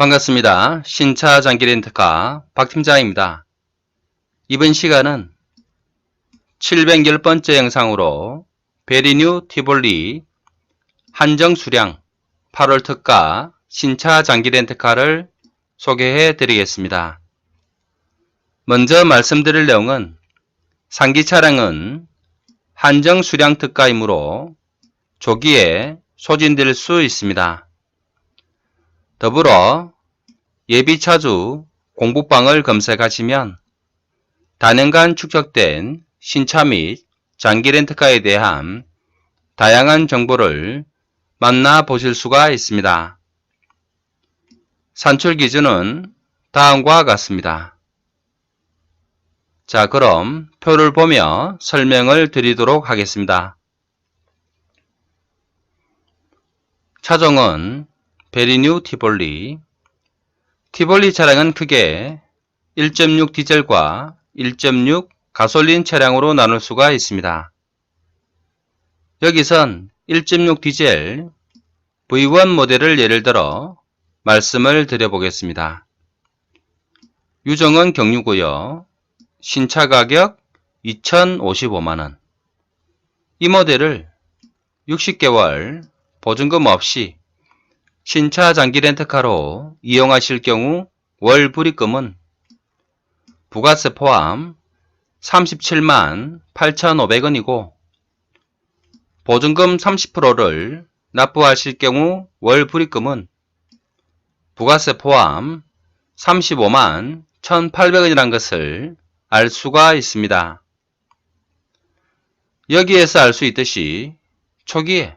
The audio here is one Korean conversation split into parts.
반갑습니다. 신차 장기 렌트카 박 팀장입니다. 이번 시간은 710번째 영상으로 베리뉴 티볼리 한정 수량 8월 특가 신차 장기 렌트카를 소개해 드리겠습니다. 먼저 말씀드릴 내용은 상기 차량은 한정 수량 특가이므로 조기에 소진될 수 있습니다. 더불어 예비차주 공부방을 검색하시면 단연간 축적된 신차 및 장기 렌트카에 대한 다양한 정보를 만나보실 수가 있습니다. 산출 기준은 다음과 같습니다. 자, 그럼 표를 보며 설명을 드리도록 하겠습니다. 차종은 베리뉴 티볼리 티볼리 차량은 크게 1.6 디젤과 1.6 가솔린 차량으로 나눌 수가 있습니다. 여기선 1.6 디젤 V1 모델을 예를 들어 말씀을 드려보겠습니다. 유정은 경유고요. 신차 가격 2,055만원. 이 모델을 60개월 보증금 없이 신차 장기 렌트카로 이용하실 경우 월 불입금은 부가세 포함 37만 8,500원이고 보증금 30%를 납부하실 경우 월 불입금은 부가세 포함 35만 1,800원이란 것을 알 수가 있습니다. 여기에서 알 수 있듯이 초기에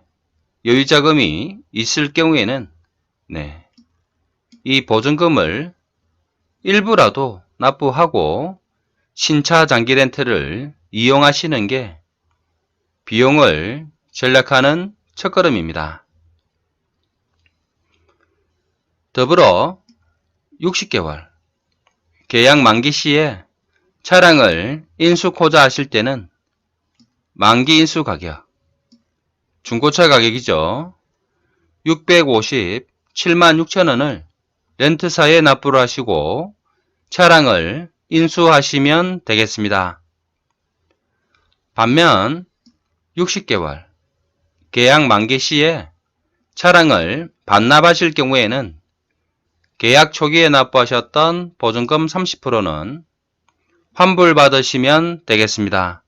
여유자금이 있을 경우에는 네, 이 보증금을 일부라도 납부하고 신차 장기 렌트를 이용하시는 게 비용을 절약하는 첫걸음입니다. 더불어 60개월 계약 만기 시에 차량을 인수코자 하실 때는 만기 인수 가격 중고차 가격이죠. 657만 6천원을 렌트사에 납부를 하시고 차량을 인수하시면 되겠습니다. 반면 60개월 계약 만기 시에 차량을 반납하실 경우에는 계약 초기에 납부하셨던 보증금 30%는 환불받으시면 되겠습니다.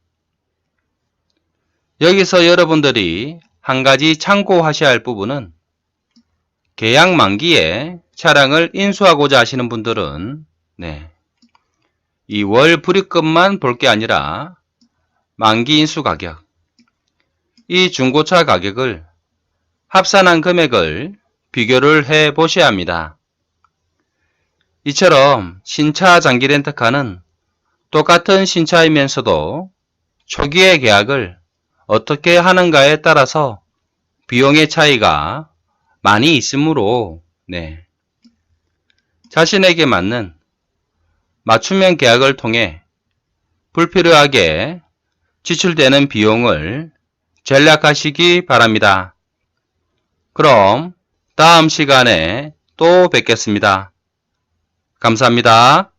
여기서 여러분들이 한 가지 참고하셔야 할 부분은 계약 만기에 차량을 인수하고자 하시는 분들은 네, 이 월 불입금만 볼 게 아니라 만기 인수 가격, 이 중고차 가격을 합산한 금액을 비교를 해 보셔야 합니다. 이처럼 신차 장기 렌터카는 똑같은 신차이면서도 초기의 계약을 어떻게 하는가에 따라서 비용의 차이가 많이 있으므로 네. 자신에게 맞는 맞춤형 계약을 통해 불필요하게 지출되는 비용을 전략하시기 바랍니다. 그럼 다음 시간에 또 뵙겠습니다. 감사합니다.